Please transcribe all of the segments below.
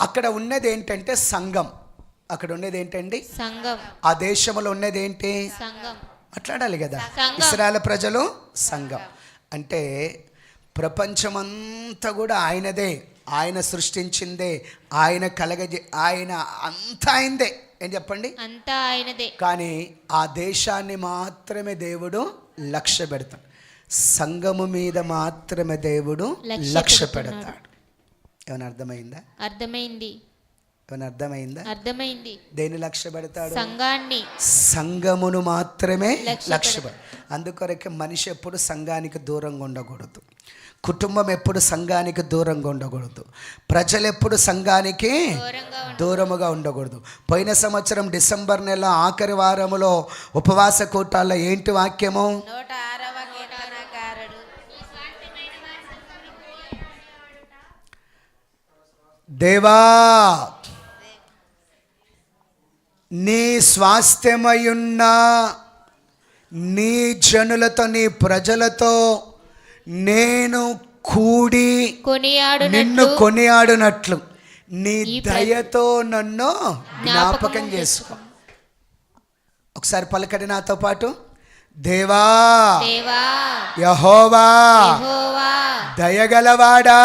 అక్కడ ఉన్నది ఏంటంటే సంఘం. అక్కడ ఉన్నది ఏంటండి సంఘం. ఆ దేశంలో ఉన్నది ఏంటి సంఘం. మాట్లాడాలి కదా. ఇస్రాయల్ ప్రజలు సంఘం. అంటే ప్రపంచమంతా కూడా ఆయనదే. ఆయన సృష్టించిందే. ఆయన కలగజే ఆయన అంతా ఆయనదే. ఏం చెప్పండి? అంతా ఆయనదే. కానీ ఆ దేశాన్ని మాత్రమే దేవుడు లక్ష్య పెడతాడు సంఘము మీద మాత్రమే దేవుడు లక్ష్య. పెడతాడు ఏమైనా అర్థమైందా? అర్థమైంది. ఏమైనా అర్థమైందా? అర్థమైంది. దేని లక్ష్య పెడతాడు సంఘాన్ని. సంఘమును మాత్రమే లక్ష్య అందుకొరకే మనిషి ఎప్పుడు సంఘానికి దూరంగా ఉండకూడదు. కుటుంబం ఎప్పుడు సంఘానికి దూరంగా ఉండకూడదు. ప్రజలు ఎప్పుడు సంఘానికి దూరముగా ఉండకూడదు. పోయిన సంవత్సరం డిసెంబర్ నెల ఆఖరి వారములో ఉపవాస కూటాల్లో ఏంటి వాక్యము? దేవా నీ స్వాస్థ్యమయున్న నీ జనులతో నీ ప్రజలతో నేను కూడి నిన్ను కొనియాడునట్లు. నీ దయతో నన్ను జ్ఞాపకం చేసుకో. ఒకసారి పలకడి నాతో పాటు దేవా యెహోవా దయగలవాడా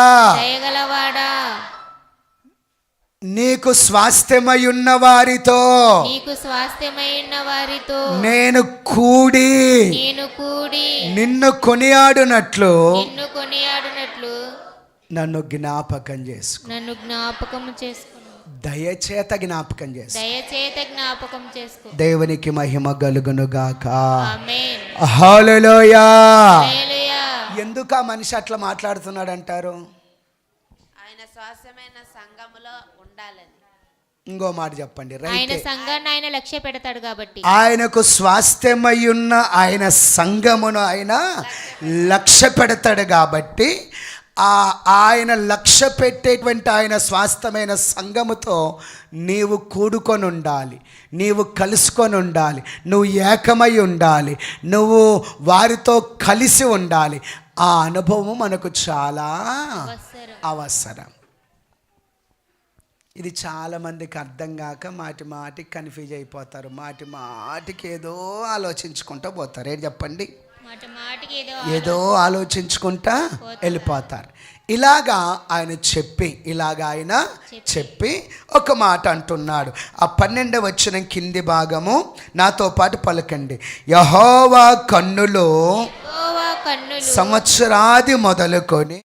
నీకు స్వాస్థ్యమయున్న వారితో నీకు స్వాస్థ్యమైన వారితో నేను కూడి నేను కూడి నిన్ను కొనియాడునట్లు నిన్ను కొనియాడినట్లు నన్ను జ్ఞాపకం చేసుకో. నన్ను జ్ఞాపకం చేసుకును దయచేత జ్ఞాపకం చేసుకో. దయచేత జ్ఞాపకం చేసుకో. దేవునికి మహిమ ఆమేన్. హల్లెలూయా. హల్లెలూయా. ఎందుకు ఆ మనిషి అట్లా మాట్లాడుతున్నాడు అంటారు ఆయన శ్వాసమైన సంఘములో ఉండాలని. ఇంకో మాట చెప్పండి. ఆయన సంఘాన్ని ఆయన లక్ష్య పెడతాడు కాబట్టి. ఆయనకు స్వాస్థ్యమయ్యున్న ఆయన సంఘమును ఆయన లక్ష్య పెడతాడు కాబట్టి ఆ ఆయన లక్ష్య పెట్టేటువంటి ఆయన స్వాస్థ్యమైన సంఘముతో నీవు కూడుకొని ఉండాలి. నీవు కలుసుకొని ఉండాలి. నువ్వు ఏకమై ఉండాలి. నువ్వు వారితో కలిసి ఉండాలి. ఆ అనుభవం మనకు చాలా అవసరం. ఇది చాలా మందికి అర్థం కాక మాటి మాటికి కన్ఫ్యూజ్ అయిపోతారు. మాటి మాటికి ఏదో ఆలోచించుకుంటూ పోతారు. ఏం చెప్పండి? ఏదో ఆలోచించుకుంటా వెళ్ళిపోతారు. ఇలాగా ఆయన చెప్పి ఇలాగా ఆయన చెప్పి. ఒక మాట అంటున్నాడు. ఆ పన్నెండు వచ్చిన కింది భాగము నాతో పాటు పలకండి. యహోవా కన్నులు యెహోవా కన్నులు సంవత్సరాది మొదలుకొని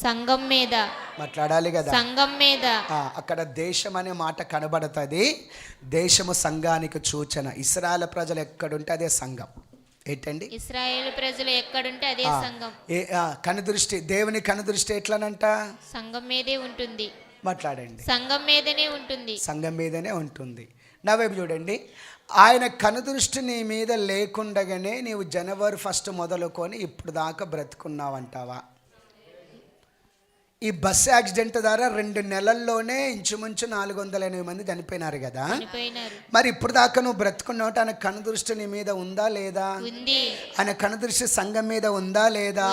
సంఘం మీద. మాట్లాడాలి కదా. సంఘం మీద. అక్కడ దేశం అనే మాట కనబడుతుంది. దేశము సంఘానికి సూచన. ఇస్రాయల్ ప్రజలు ఎక్కడుంటే అదే సంఘం. ఏంటండి? ఇస్రాయేల్ ప్రజలు ఎక్కడుంటే అదే సంఘం. కనుదృష్టి దేవుని కనుదృష్టి ఎట్లనంట? సంఘం మీదే ఉంటుంది. మాట్లాడండి. సంఘం మీదనే ఉంటుంది. సంఘం మీదనే ఉంటుంది. నా వైపు చూడండి. ఆయన కనుదృష్టి నీ మీద లేకుండగానే నీవు జనవరి ఫస్ట్ మొదలుకొని ఇప్పుడు దాకా బ్రతుకున్నావంటావా? ఈ బస్సు యాక్సిడెంట్ ద్వారా రెండు నెలల్లోనే ఇంచుమించు నాలుగు వందల ఎనిమిది మంది చనిపోయినారు కదా. మరి ఇప్పుడు దాకా నువ్వు బ్రతుకున్నావు ఆయన కనుదృష్టి నీ మీద ఉందా లేదా? ఆయన కనుదృష్టి సంఘం మీద ఉందా లేదా.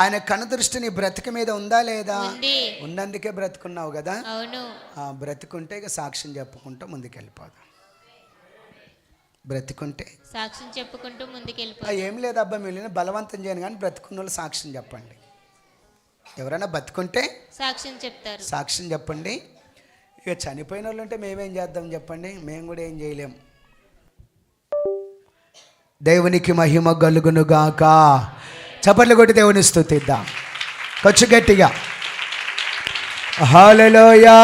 ఆయన కనుదృష్టి నీ బ్రతికి మీద ఉందా లేదా? ఉన్నందుకే బ్రతుకున్నావు కదా. బ్రతికుంటే ఇక సాక్ష్యం చెప్పుకుంటూ ముందుకెళ్ళిపోదాం. బ్రతికుంటే. సాక్ష్యం చెప్పుకుంటూ ముందుకెళ్ళిపో ఏం లేదు అబ్బా మిగిలిన బలవంతం చేయను కానీ బ్రతుకున్న వాళ్ళు సాక్ష్యం చెప్పండి. ఎవరైనా బతుకుంటే సాక్ష్యం చెప్తారు. సాక్ష్యం చెప్పండి. ఇక చనిపోయిన వాళ్ళు ఉంటే మేమేం చేద్దాం చెప్పండి. మేము కూడా ఏం చేయలేం. దేవునికి మహిమ గలుగునుగాక చప్పట్లు కొట్టి దేవుని స్తుతిద్దాం కొంచెం గట్టిగా. హాలలోయా